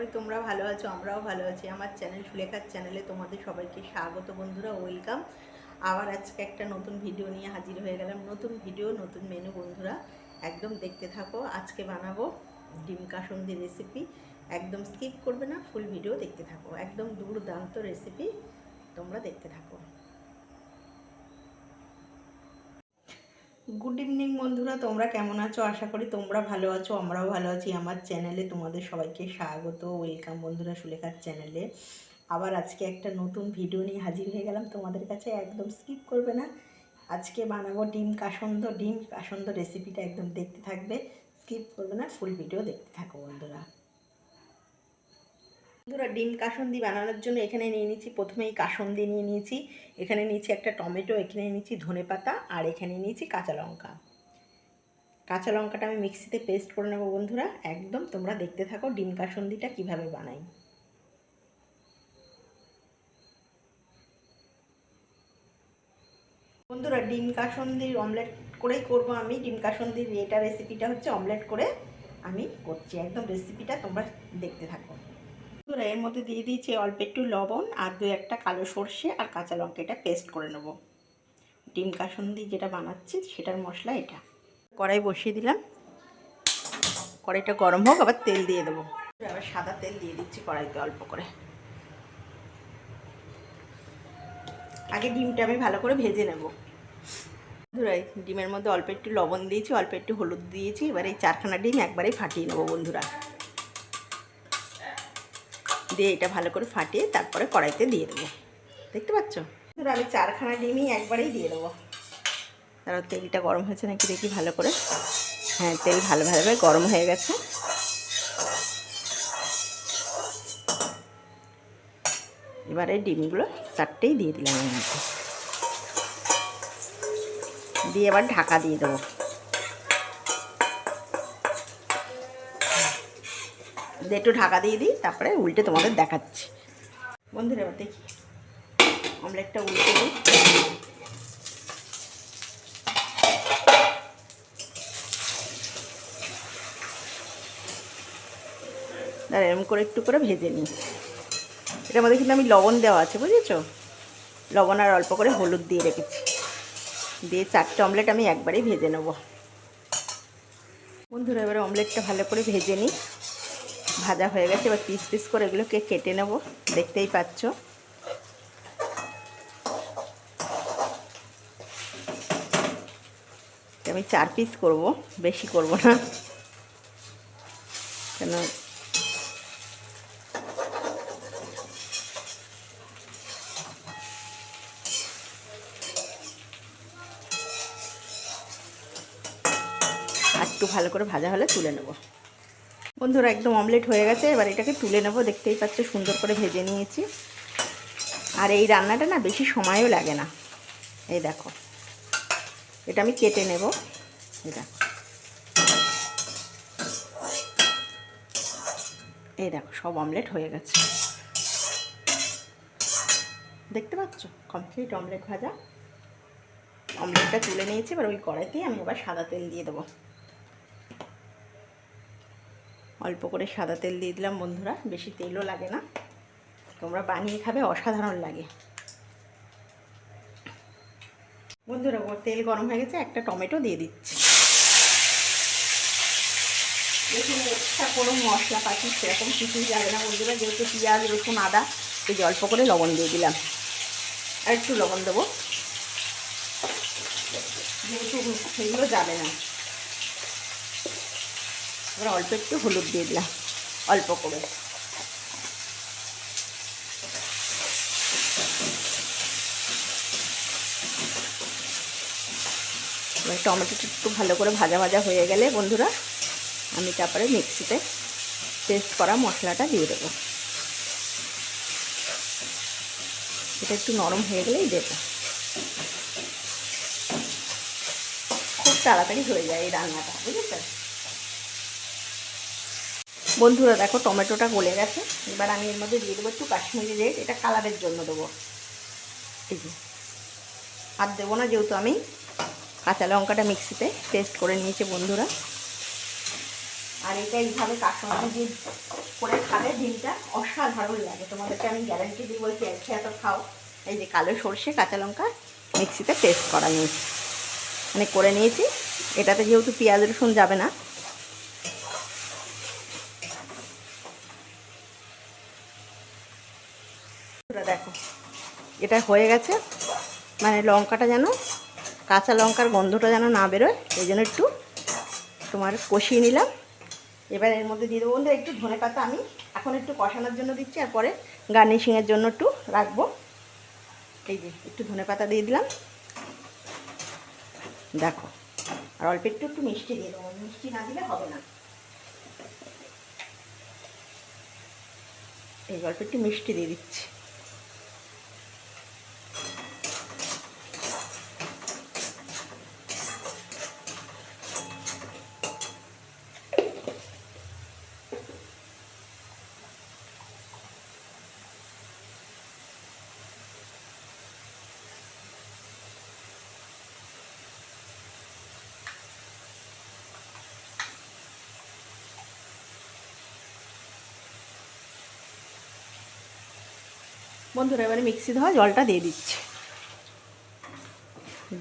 করি, তোমরা ভালো আছো, আমরাও ভালো আছি। আমার চ্যানেল সুলেখার চ্যানেলে তোমাদের সবাইকে স্বাগত বন্ধুরা, ওয়েলকাম। আবার আজকে একটা নতুন ভিডিও নিয়ে হাজির হয়ে গেলাম। নতুন ভিডিও, নতুন মেনু বন্ধুরা, একদম দেখতে থাকো। আজকে বানাবো ডিম কাসন্দি রেসিপি একদম স্কিপ করবে না ফুল ভিডিও দেখতে থাকো। একদম দুর্দান্ত রেসিপি তোমরা দেখতে থাকো। গুড ইভিনিং বন্ধুরা, তোমরা কেমন আছো? আশা করি তোমরা ভালো আছো, আমরাও ভালো আছি। আমার চ্যানেলে তোমাদের সবাইকে স্বাগত। ওয়েলকাম বন্ধুরা সুলেখার চ্যানেলে। আবার আজকে একটা নতুন ভিডিও নিয়ে হাজির হয়ে গেলাম। তোমাদের কাছে একদম স্কিপ করবে না। আজকে বানাবো ডিম কাসন্দ। ডিম কাসন্দ রেসিপিটা একদম দেখতে থাকবে। স্কিপ করবে না ফুল ভিডিও দেখতে থাকো বন্ধুরা। বন্ধুরা ডিম কাসন্দি বানানোর জন্য এখানে নিয়ে নিচ্ছি প্রথমেই কাসন্দি নিয়ে নিয়েছি। এখানে নিয়েছি একটা টমেটো, এখানে নিয়েছি ধনে পাতা, আর এখানে নিয়েছি কাঁচা লঙ্কা। কাঁচা লঙ্কাটা আমি মিক্সিতে পেস্ট করে নেব বন্ধুরা। একদম তোমরা দেখতে থাকো ডিম কাসন্দিটা কীভাবে বানাই। বন্ধুরা, ডিম কাসন্দির অমলেট করেই করব আমি। ডিম কাসন্দির এটা রেসিপিটা হচ্ছে অমলেট করে আমি করছি। একদম রেসিপিটা তোমরা দেখতে থাকো। বন্ধুরা এর মধ্যে দিয়ে দিয়েছি অল্প একটু লবণ আর দু একটা কালো সর্ষে আর কাঁচা লঙ্কা, এটা পেস্ট করে নেব। ডিম কাসন্দি যেটা বানাচ্ছি, সেটার মশলা এটা। কড়াই বসিয়ে দিলাম। কড়াইটা গরম হোক, আবার তেল দিয়ে দেবো। আবার সাদা তেল দিয়ে দিচ্ছি কড়াইতে অল্প করে। আগে ডিমটা আমি ভালো করে ভেজে নেব। বন্ধুরা ডিমের মধ্যে অল্প একটু লবণ দিয়েছি, অল্প একটু হলুদ দিয়েছি। এবার এই চারখানা ডিম একবারেই ফাটিয়ে নেব বন্ধুরা। দিয়ে এটা ভালো করে ফাটিয়ে তারপরে কড়াইতে দিয়ে দেবো। দেখতে পাচ্ছ? আমি চারখানা ডিমই একবারেই দিয়ে দেবো। তারপর তেলটা গরম হয়েছে নাকি দেখি ভালো করে। হ্যাঁ তেল ভালো ভালোভাবে গরম হয়ে গেছে। এবারে ডিমগুলো চারটেই দিয়ে দিলাম দিয়ে এবার ঢাকা দিয়ে দেবো। দিয়ে একটু ঢাকা দিয়ে দিই, তারপরে উল্টে তোমাদের দেখাচ্ছি। বন্ধুরা, এবার দেখি। অমলেটটা উল্টে দিই। দাঁড়া এরকম করে একটু করে ভেজে নিই। এটার মধ্যে কিন্তু আমি লবণ দেওয়া আছে, বুঝেছ? লবণ আর অল্প করে হলুদ দিয়ে রেখেছি। দিয়ে চারটে অমলেট আমি একবারেই ভেজে নেব। বন্ধুরা, এবারে অমলেটটা ভালো করে ভেজে নিই। ভাজা হয়ে গেছে, এবার পিস পিস করে এগুলোকে কেটে নেব, দেখতেই পাচ্ছ। আমি চার পিস করব, বেশি করব না। কেন? একটু ভালো করে ভাজা হলে তুলে নেব। বন্ধুরা, একদম অমলেট হয়ে গেছে। এবার এটাকে তুলে নেব। দেখতেই পাচ্ছ, সুন্দর করে ভেজে নিয়েছি। আর এই রান্নাটা না, বেশি সময়ও লাগে না। এই দেখো, এটা আমি কেটে নেব। এই দেখো। এই দেখো, সব অমলেট হয়ে গেছে। দেখতে পাচ্ছ? কমপ্লিট অমলেট ভাজা। অমলেটটা তুলে নিয়েছি। এবার ওই কড়াইতেই আমি আবার সাদা তেল দিয়ে দেবো। অল্প করে সাদা তেল দিয়ে দিলাম বন্ধুরা, বেশি তেলও লাগে না। তোমরা বানিয়ে খাবে, অসাধারণ লাগে। বন্ধুরা তেল গরম হয়ে গেছে, একটা টমেটো দিয়ে দিচ্ছি। দেখুন, এক্সট্রা কোনো মশলা পাতি সেরকম কিছুই যাবে না বন্ধুরা, যেহেতু পেঁয়াজ, রসুন, আদা, এই অল্প করে লবণ দিয়ে দিলাম। আর একটু লবণ দেবো। যেহেতু সেগুলো যাবে না। এবার অল্প একটু হলুদ দিয়ে দিলাম, অল্প করে। টমেটোটা একটু ভালো করে ভাজা ভাজা হয়ে গেলে বন্ধুরা, আমি তারপরে মিক্সিতে পেস্ট করা মশলাটা দিয়ে দেবো। এটা একটু নরম হয়ে গেলেই দেবো। খুব তাড়াতাড়ি হয়ে যায় এই রান্নাটা, বুঝেছ? বন্ধুরা, দেখো টমেটোটা গলে গেছে। এবার আমি এর মধ্যে দিয়ে দেবো একটু কাশ্মীরি রেড, এটা কালারের জন্য দেবো। এই আর দেবো না যেহেতু আমি কাঁচা লঙ্কাটা মিক্সিতে পেস্ট করে নিয়েছি বন্ধুরা। আর এটা এইভাবে কাঁচা দিয়ে করে খাবে, ডিমটা অসাধারণ লাগে। তোমাদেরকে আমি গ্যারান্টি দিয়ে বলছি, এক খেয়ে তো খাও। এই যে কালো সর্ষে, কাঁচা লঙ্কা মিক্সিতে পেস্ট করা নিয়েছি। মানে করে নিয়েছি। এটাতে যেহেতু পেঁয়াজ রসুন যাবে না বন্ধুরা দেখো এটা হয়ে গেছে মানে লঙ্কাটা যেন, কাঁচা লঙ্কার গন্ধটা যেন না বেরোয়, এই জন্য একটু তোমার কষিয়ে নিলাম। এবার এর মধ্যে দিয়ে দেবো বন্ধু একটু ধনে পাতা আমি এখন একটু কষানোর জন্য দিচ্ছি, আর পরে গার্নিশিংয়ের জন্য একটু রাখব। এই যে, একটু ধনে পাতা দিয়ে দিলাম। দেখো, আর অল্প একটু একটু মিষ্টি দিয়ে দেবো, মিষ্টি না দিলে হবে না। এই অল্প একটু মিষ্টি দিয়ে দিচ্ছি। বন্ধুরা, এবারে মিক্সি ধোয়া জলটা দিয়ে দিচ্ছি।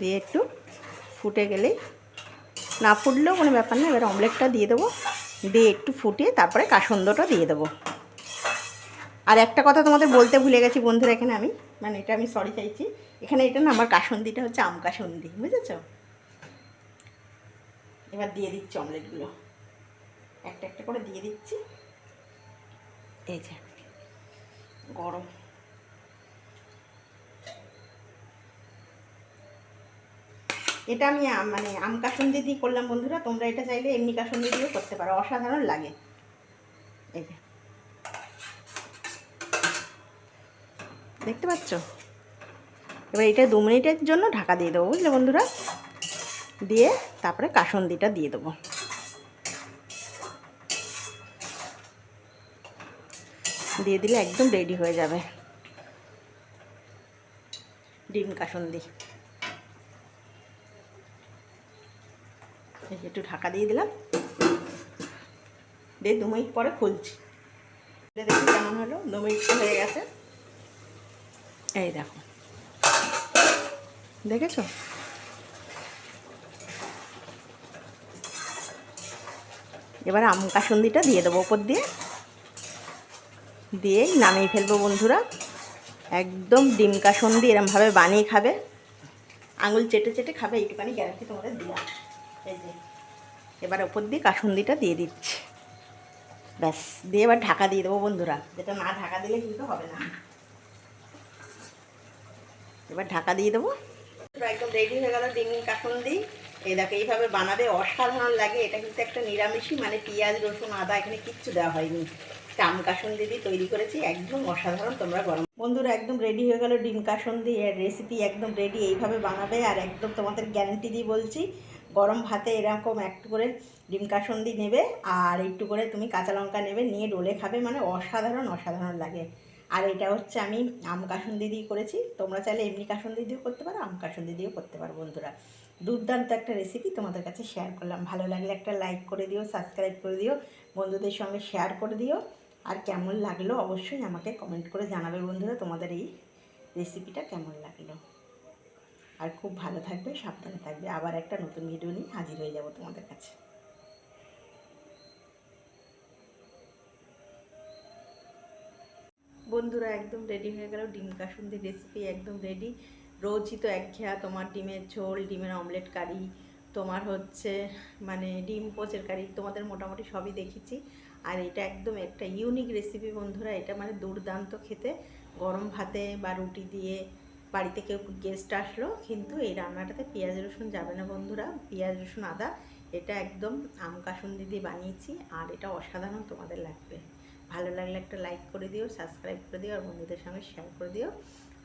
দিয়ে একটু ফুটে গেলেই না ফুটলেও কোনো ব্যাপার না, এবার অমলেটটা দিয়ে দেবো। দিয়ে একটু ফুটিয়ে তারপরে কাসন্দটা দিয়ে দেবো। আর একটা কথা তোমাদের বলতে ভুলে গেছি বন্ধুরা এখানে আমি মানে এটা আমি সরি চাইছি। এখানে এটা না, আমার কাসন্দিটা হচ্ছে আম কাসন্দি, বুঝেছ? এবার দিয়ে দিচ্ছি অমলেটগুলো। একটা একটা করে দিয়ে দিচ্ছি। এই যে, গরম। এটা আমি মানে আম কাসুন্দি দিয়ে করলাম বন্ধুরা, তোমরা এটা চাইলে এমনি কাসুন্দি দিয়েও করতে পারো, অসাধারণ লাগে। এই যে। দেখতে পাচ্ছ? এবার এটা দু মিনিটের জন্য ঢাকা দিয়ে দেবো, বুঝলে বন্ধুরা? দিয়ে তারপরে কাসন্দিটা দিয়ে দেবো। দিয়ে দিলে একদম রেডি হয়ে যাবে। ডিম কাসন্দি এই যে একটু ঢাকা দিয়ে দিলাম। দিয়ে দু মিনিট পরে খুলছি। খুলে দেখি কেমন হলো? দু মিনিট হয়ে গেছে। এই দেখো। দেখেছ? এবার আম কাসন্দিটা দিয়ে দেবো ওপর দিয়ে। দিয়েই নামিয়ে ফেলব বন্ধুরা। একদম ডিম কাসন্দি এরমভাবে বানিয়ে খাবে। আঙুল চেটে চেটে খাবে, এইটুখানি গ্যারান্টি তোমাদের দিলাম এবার ওপর দিয়ে কাসুন্দিটা দিয়ে দিচ্ছি। ব্যাস, দিয়ে এবার ঢাকা দিয়ে দেবো বন্ধুরা। যেটা না ঢাকা দিলে কিন্তু হবে না। এবার ঢাকা দিয়ে দেবো। একদম রেডি হয়ে গেল ডিম কাসুন্দি। এই দেখো, এইভাবে বানাবে অসাধারণ লাগে। এটা কিন্তু একটা নিরামিষই মানে পেঁয়াজ, রসুন, আদা, এখানে কিচ্ছু দেওয়া হয়নি। আম কাসুন্দি দিয়ে তৈরি করেছি, একদম অসাধারণ, তোমরা গরম। বন্ধুরা, একদম রেডি হয়ে গেল ডিম কাসুন্দি। এর রেসিপি একদম রেডি এইভাবে বানাবে। আর একদম তোমাদের গ্যারান্টি দিয়ে বলছি গরম ভাতে এরকম একটু করে ডিম কাসন্দি নেবে আর একটু করে তুমি কাঁচা লঙ্কা নেবে, নিয়ে ডোলে খাবে মানে অসাধারণ অসাধারণ লাগে। আর এটা হচ্ছে আমি আম কাসন্দি দিয়ে করেছি। তোমরা চাইলে এমনি কাসন্দি দিয়েও করতে পারো, আম কাসন্দি দিয়েও করতে পারো বন্ধুরা। দুর্দান্ত একটা রেসিপি তোমাদের কাছে শেয়ার করলাম। ভালো লাগলে একটা লাইক করে দিও সাবস্ক্রাইব করে দিও, বন্ধুদের সঙ্গে শেয়ার করে দিও। আর কেমন লাগল অবশ্যই আমাকে কমেন্ট করে জানাবে বন্ধুরা তোমাদের এই রেসিপিটা কেমন লাগল। আর খুব ভালো থাকবে, সাবধানে থাকবে। আবার একটা নতুন ভিডিও নিয়ে হাজির হয়ে যাব তোমাদের কাছে। বন্ধুরা, একদম রেডি হয়ে গেল ডিম কাসুন্দির রেসিপি একদম রেডি রোজই তো একঘেয়া তোমার ডিমের ঝোল, ডিমের অমলেট কারি তোমার হচ্ছে মানে ডিম পোচের কারি তোমাদের মোটামুটি সবই দেখেছি। আর এটা একদম একটা ইউনিক রেসিপি বন্ধুরা, এটা মানে দুর্দান্ত খেতে। গরম ভাতে বা রুটি দিয়ে বাড়িতে কেউ গেস্ট আসলো, কিন্তু এই রান্নাটাতে পেঁয়াজ, রসুন যাবে না বন্ধুরা। পেঁয়াজ, রসুন, আদা, এটা একদম আম কাসুন দিদি বানিয়েছি, আর এটা অসাধারণ তোমাদের লাগবে। ভালো লাগলে একটা লাইক করে দিও সাবস্ক্রাইব করে দিও, আর বন্ধুদের সঙ্গে শেয়ার করে দিও।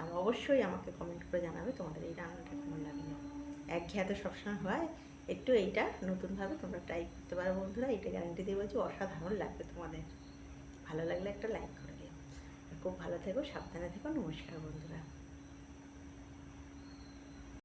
আর অবশ্যই আমাকে কমেন্ট করে জানাবে তোমাদের এই রান্নাটা কেমন লাগল। একঘেয়া তো সবসময় হয়, একটু এইটা নতুনভাবে তোমরা ট্রাই করতে পারো বন্ধুরা, এটা গ্যারান্টি দিয়ে বলছি অসাধারণ লাগবে তোমাদের। ভালো লাগলে একটা লাইক করে দিও। খুব ভালো থেকো, সাবধানে থেকো, নমস্কার বন্ধুরা।